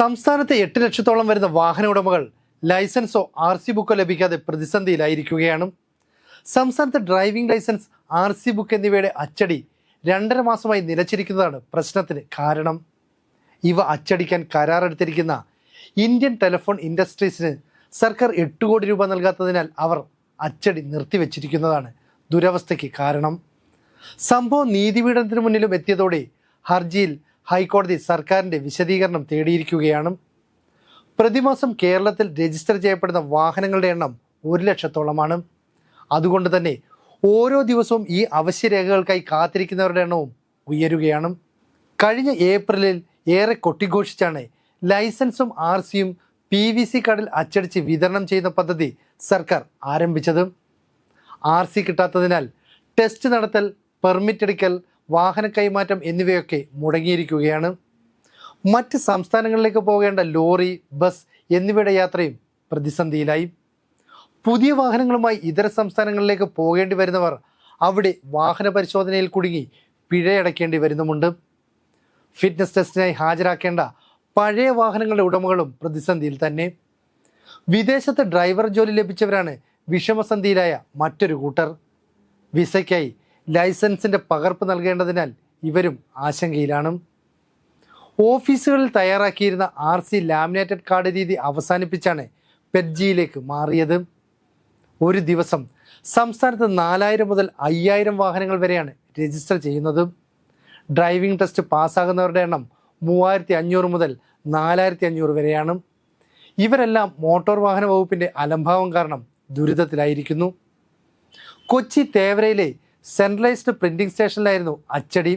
സംസ്ഥാനത്തെ എട്ട് ലക്ഷത്തോളം വരുന്ന വാഹന ഉടമകൾ ലൈസൻസോ ആർ സി ബുക്കോ ലഭിക്കാതെ പ്രതിസന്ധിയിലായിരിക്കുകയാണ്. സംസ്ഥാനത്ത് driving license R C book എന്നിവയുടെ അച്ചടി രണ്ടര മാസമായി നിലച്ചിരിക്കുന്നതാണ് പ്രശ്നത്തിന് കാരണം. ഇവ അച്ചടിക്കാൻ കരാറെടുത്തിരിക്കുന്ന ഇന്ത്യൻ ടെലിഫോൺ ഇൻഡസ്ട്രീസിന് സർക്കാർ എട്ട് കോടി രൂപ നൽകാത്തതിനാൽ അവർ അച്ചടി നിർത്തിവെച്ചിരിക്കുന്നതാണ് ദുരവസ്ഥയ്ക്ക് കാരണം. സംഭവം നീതിപീഠത്തിന് മുന്നിലും എത്തിയതോടെ ഹർജിയിൽ ഹൈക്കോടതി സർക്കാരിന്റെ വിശദീകരണം തേടിയിരിക്കുകയാണ്. പ്രതിമാസം കേരളത്തിൽ രജിസ്റ്റർ ചെയ്യപ്പെടുന്ന വാഹനങ്ങളുടെ എണ്ണം ഒരു ലക്ഷത്തോളമാണ്. അതുകൊണ്ട് തന്നെ ഓരോ ദിവസവും ഈ അവശ്യരേഖകൾക്കായി കാത്തിരിക്കുന്നവരുടെ എണ്ണവും ഉയരുകയാണ്. കഴിഞ്ഞ ഏപ്രിലിൽ ഏറെ കൊട്ടിഘോഷിച്ചാണ് ലൈസൻസും ആർ സിയും പി വി സി കാർഡിൽ അച്ചടിച്ച് വിതരണം ചെയ്യുന്ന പദ്ധതി സർക്കാർ ആരംഭിച്ചത്. ആർ സി കിട്ടാത്തതിനാൽ ടെസ്റ്റ് നടത്തൽ പെർമിറ്റ് എടുക്കൽ വാഹന കൈമാറ്റം എന്നിവയൊക്കെ മുടങ്ങിയിരിക്കുകയാണ്. മറ്റ് സംസ്ഥാനങ്ങളിലേക്ക് പോകേണ്ട ലോറി ബസ് എന്നിവയുടെ യാത്രയും പ്രതിസന്ധിയിലായി. പുതിയ വാഹനങ്ങളുമായി ഇതര സംസ്ഥാനങ്ങളിലേക്ക് പോകേണ്ടി വരുന്നവർ അവിടെ വാഹന പരിശോധനയിൽ കുടുങ്ങി പിഴയടക്കേണ്ടി വരുന്നുമുണ്ട്. ഫിറ്റ്നസ് ടെസ്റ്റിനായി ഹാജരാക്കേണ്ട പഴയ വാഹനങ്ങളുടെ ഉടമകളും പ്രതിസന്ധിയിൽ തന്നെ. വിദേശത്ത് ഡ്രൈവർ ജോലി ലഭിച്ചവരാണ് വിഷമസന്ധിയിലായ മറ്റൊരു കൂട്ടർ. വിസയ്ക്കായി ലൈസൻസിന്റെ പകർപ്പ് നൽകേണ്ടതിനാൽ ഇവരും ആശങ്കയിലാണ്. ഓഫീസുകളിൽ തയ്യാറാക്കിയിരുന്ന ആർ സി ലാമിനേറ്റഡ് കാർഡ് രീതി അവസാനിപ്പിച്ചാണ് പെഡ്ജിയിലേക്ക് മാറിയത്. ഒരു ദിവസം സംസ്ഥാനത്ത് നാലായിരം മുതൽ അയ്യായിരം വാഹനങ്ങൾ വരെയാണ് രജിസ്റ്റർ ചെയ്യുന്നത്. ഡ്രൈവിംഗ് ടെസ്റ്റ് പാസ്സാകുന്നവരുടെ എണ്ണം മൂവായിരത്തി അഞ്ഞൂറ് മുതൽ നാലായിരത്തി അഞ്ഞൂറ് വരെയാണ്. ഇവരെല്ലാം മോട്ടോർ വാഹന വകുപ്പിന്റെ അലംഭാവം കാരണം ദുരിതത്തിലായിരിക്കുന്നു. കൊച്ചി തേവരയിലെ സെൻട്രലൈസ്ഡ് പ്രിന്റിംഗ് സ്റ്റേഷനിലായിരുന്നു അച്ചടി.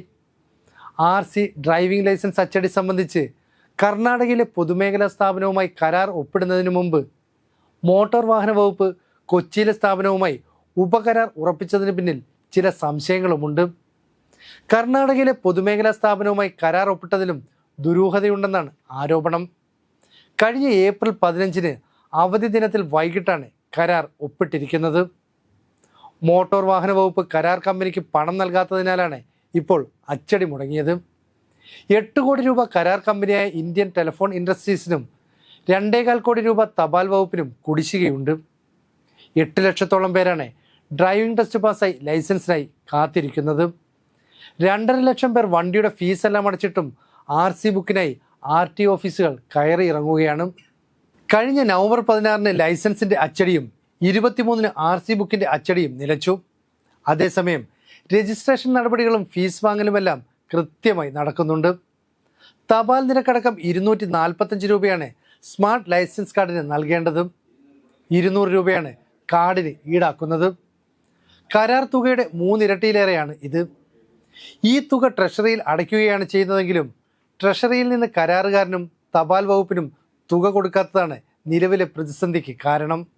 ആർ സി ഡ്രൈവിംഗ് ലൈസൻസ് അച്ചടി സംബന്ധിച്ച് കർണാടകയിലെ പൊതുമേഖലാ സ്ഥാപനവുമായി കരാർ ഒപ്പിടുന്നതിന് മുമ്പ് മോട്ടോർ വാഹന വകുപ്പ് കൊച്ചിയിലെ സ്ഥാപനവുമായി ഉപകരാർ ഉറപ്പിച്ചതിന് പിന്നിൽ ചില സംശയങ്ങളുമുണ്ട്. കർണാടകയിലെ പൊതുമേഖലാ സ്ഥാപനവുമായി കരാർ ഒപ്പിട്ടതിലും ദുരൂഹതയുണ്ടെന്നാണ് ആരോപണം. കഴിഞ്ഞ ഏപ്രിൽ പതിനഞ്ചിന് അവധി ദിനത്തിൽ വൈകിട്ടാണ് കരാർ ഒപ്പിട്ടിരിക്കുന്നത്. മോട്ടോർ വാഹന വകുപ്പ് കരാർ കമ്പനിക്ക് പണം നൽകാത്തതിനാലാണ് ഇപ്പോൾ അച്ചടി മുടങ്ങിയത്. എട്ട് കോടി രൂപ കരാർ കമ്പനിയായ ഇന്ത്യൻ ടെലിഫോൺ ഇൻഡസ്ട്രീസിനും രണ്ടേകാൽ കോടി രൂപ തപാൽ വകുപ്പിനും കുടിശ്ശികയുണ്ട്. എട്ട് ലക്ഷത്തോളം പേരാണ് ഡ്രൈവിംഗ് ടെസ്റ്റ് പാസ്സായി ലൈസൻസിനായി കാത്തിരിക്കുന്നത്. രണ്ടര ലക്ഷം പേർ വണ്ടിയുടെ ഫീസ് എല്ലാം അടച്ചിട്ടും ആർ സി ബുക്കിനായി ആർ ടി ഓഫീസുകൾ കയറി ഇറങ്ങുകയാണ് കഴിഞ്ഞ നവംബർ പതിനാറിന് ലൈസൻസിന്റെ അച്ചടിയും ഇരുപത്തിമൂന്നിന് ആർ സി ബുക്കിന്റെ അച്ചടിയും നിലച്ചു. അതേസമയം രജിസ്ട്രേഷൻ നടപടികളും ഫീസ് വാങ്ങലുമെല്ലാം കൃത്യമായി നടക്കുന്നുണ്ട്. തപാൽ നിരക്കടക്കം ഇരുന്നൂറ്റി നാൽപ്പത്തഞ്ച് രൂപയാണ് സ്മാർട്ട് ലൈസൻസ് കാർഡിന് നൽകേണ്ടതും. ഇരുന്നൂറ് രൂപയാണ് കാർഡിന് ഈടാക്കുന്നത്. കരാർ തുകയുടെ മൂന്നിരട്ടിയിലേറെയാണ് ഇത്. ഈ തുക ട്രഷറിയിൽ അടയ്ക്കുകയാണ് ചെയ്യുന്നതെങ്കിലും ട്രഷറിയിൽ നിന്ന് കരാറുകാരനും തപാൽ വകുപ്പിനും തുക കൊടുക്കാത്തതാണ് നിലവിലെ പ്രതിസന്ധിക്ക് കാരണം.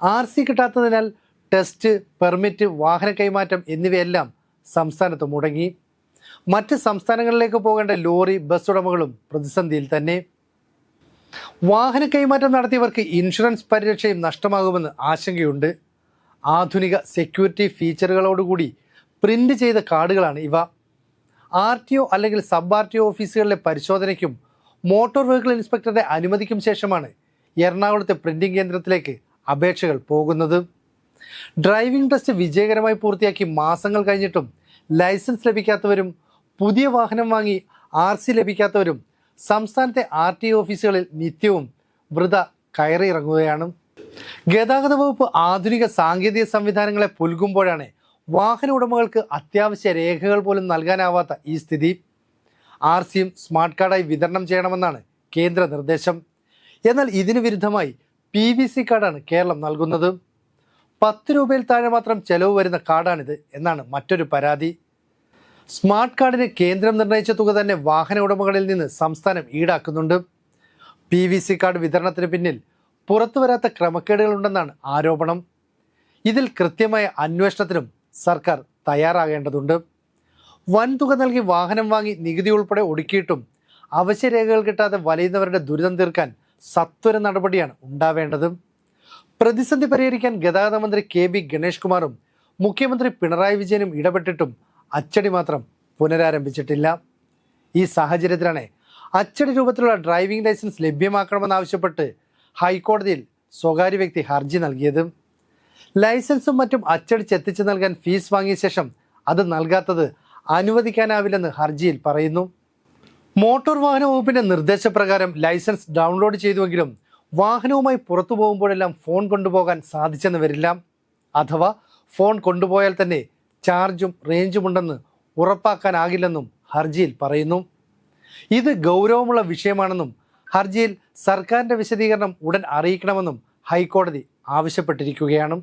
ആർ സി കിട്ടാത്തതിനാൽ ടെസ്റ്റ് പെർമിറ്റ് വാഹന കൈമാറ്റം എന്നിവയെല്ലാം സംസ്ഥാനത്ത് മുടങ്ങി. മറ്റ് സംസ്ഥാനങ്ങളിലേക്ക് പോകേണ്ട ലോറി ബസ് ഉടമകളും പ്രതിസന്ധിയിൽ തന്നെ. വാഹന കൈമാറ്റം നടത്തിയവർക്ക് ഇൻഷുറൻസ് പരിരക്ഷയും നഷ്ടമാകുമെന്ന് ആശങ്കയുണ്ട്. ആധുനിക സെക്യൂരിറ്റി ഫീച്ചറുകളോടുകൂടി പ്രിന്റ് ചെയ്ത കാർഡുകളാണ് ഇവ. ആർ ടി ഒ അല്ലെങ്കിൽ സബ് ആർ ടി ഒ ഓഫീസുകളിലെ പരിശോധനയ്ക്കും മോട്ടോർ വെഹിക്കിൾ ഇൻസ്പെക്ടറുടെ അനുമതിക്കും ശേഷമാണ് എറണാകുളത്തെ പ്രിന്റിംഗ് കേന്ദ്രത്തിലേക്ക് അപേക്ഷകൾ പോകുന്നത്. ഡ്രൈവിംഗ് ടെസ്റ്റ് വിജയകരമായി പൂർത്തിയാക്കി മാസങ്ങൾ കഴിഞ്ഞിട്ടും ലൈസൻസ് ലഭിക്കാത്തവരും പുതിയ വാഹനം വാങ്ങി ആർ സി ലഭിക്കാത്തവരും സംസ്ഥാനത്തെ ആർ ടി ഓഫീസുകളിൽ നിത്യവും വൃത കയറിയിറങ്ങുകയാണ്. ഗതാഗത വകുപ്പ് ആധുനിക സാങ്കേതിക സംവിധാനങ്ങളെ പുൽകുമ്പോഴാണ് വാഹന ഉടമകൾക്ക് അത്യാവശ്യ രേഖകൾ പോലും നൽകാനാവാത്ത ഈ സ്ഥിതി. ആർ സിയും സ്മാർട്ട് കാർഡായി വിതരണം ചെയ്യണമെന്നാണ് കേന്ദ്ര നിർദ്ദേശം. എന്നാൽ ഇതിനു വിരുദ്ധമായി പി വി സി കാർഡാണ് കേരളം നൽകുന്നത്. പത്ത് രൂപയിൽ താഴെ മാത്രം ചെലവ് വരുന്ന കാർഡാണിത് എന്നാണ് മറ്റൊരു പരാതി. സ്മാർട്ട് കാർഡിന് കേന്ദ്രം നിർണയിച്ച തുക തന്നെ വാഹന ഉടമകളിൽ നിന്ന് സംസ്ഥാനം ഈടാക്കുന്നുണ്ട്. പി വി സി കാർഡ് വിതരണത്തിന് പിന്നിൽ പുറത്തു വരാത്ത ക്രമക്കേടുകളുണ്ടെന്നാണ് ആരോപണം. ഇതിൽ കൃത്യമായ അന്വേഷണത്തിനും സർക്കാർ തയ്യാറാകേണ്ടതുണ്ട്. വൻതുക നൽകി വാഹനം വാങ്ങി നികുതി ഉൾപ്പെടെ ഒടുക്കിയിട്ടും അവശ്യ രേഖകൾ കിട്ടാതെ വലയുന്നവരുടെ ദുരിതം തീർക്കാൻ സത്വര നടപടിയാണ് ഉണ്ടാവേണ്ടതും. പ്രതിസന്ധി പരിഹരിക്കാൻ ഗതാഗത മന്ത്രി കെ ബി ഗണേഷ് കുമാറും മുഖ്യമന്ത്രി പിണറായി വിജയനും ഇടപെട്ടിട്ടും അച്ചടി മാത്രം പുനരാരംഭിച്ചിട്ടില്ല. ഈ സാഹചര്യത്തിലാണ് അച്ചടി രൂപത്തിലുള്ള ഡ്രൈവിംഗ് ലൈസൻസ് ലഭ്യമാക്കണമെന്നാവശ്യപ്പെട്ട് ഹൈക്കോടതിയിൽ സ്വകാര്യ വ്യക്തി ഹർജി നൽകിയതും. ലൈസൻസും മറ്റും അച്ചടിച്ച് എത്തിച്ചു നൽകാൻ ഫീസ് വാങ്ങിയ ശേഷം അത് നൽകാത്തത് അനുവദിക്കാനാവില്ലെന്ന് ഹർജിയിൽ പറയുന്നു. മോട്ടോർ വാഹന വകുപ്പിന്റെ നിർദ്ദേശപ്രകാരം ലൈസൻസ് ഡൗൺലോഡ് ചെയ്തുവെങ്കിലും വാഹനവുമായി പുറത്തു പോകുമ്പോഴെല്ലാം ഫോൺ കൊണ്ടുപോകാൻ സാധിച്ചെന്ന് വരില്ല. അഥവാ ഫോൺ കൊണ്ടുപോയാൽ തന്നെ ചാർജും റേഞ്ചും ഉണ്ടെന്ന് ഉറപ്പാക്കാനാകില്ലെന്നും ഹർജിയിൽ പറയുന്നു. ഇത് ഗൗരവമുള്ള വിഷയമാണെന്നും ഹർജിയിൽ സർക്കാരിന്റെ വിശദീകരണം ഉടൻ അറിയിക്കണമെന്നും ഹൈക്കോടതി ആവശ്യപ്പെട്ടിരിക്കുകയാണ്.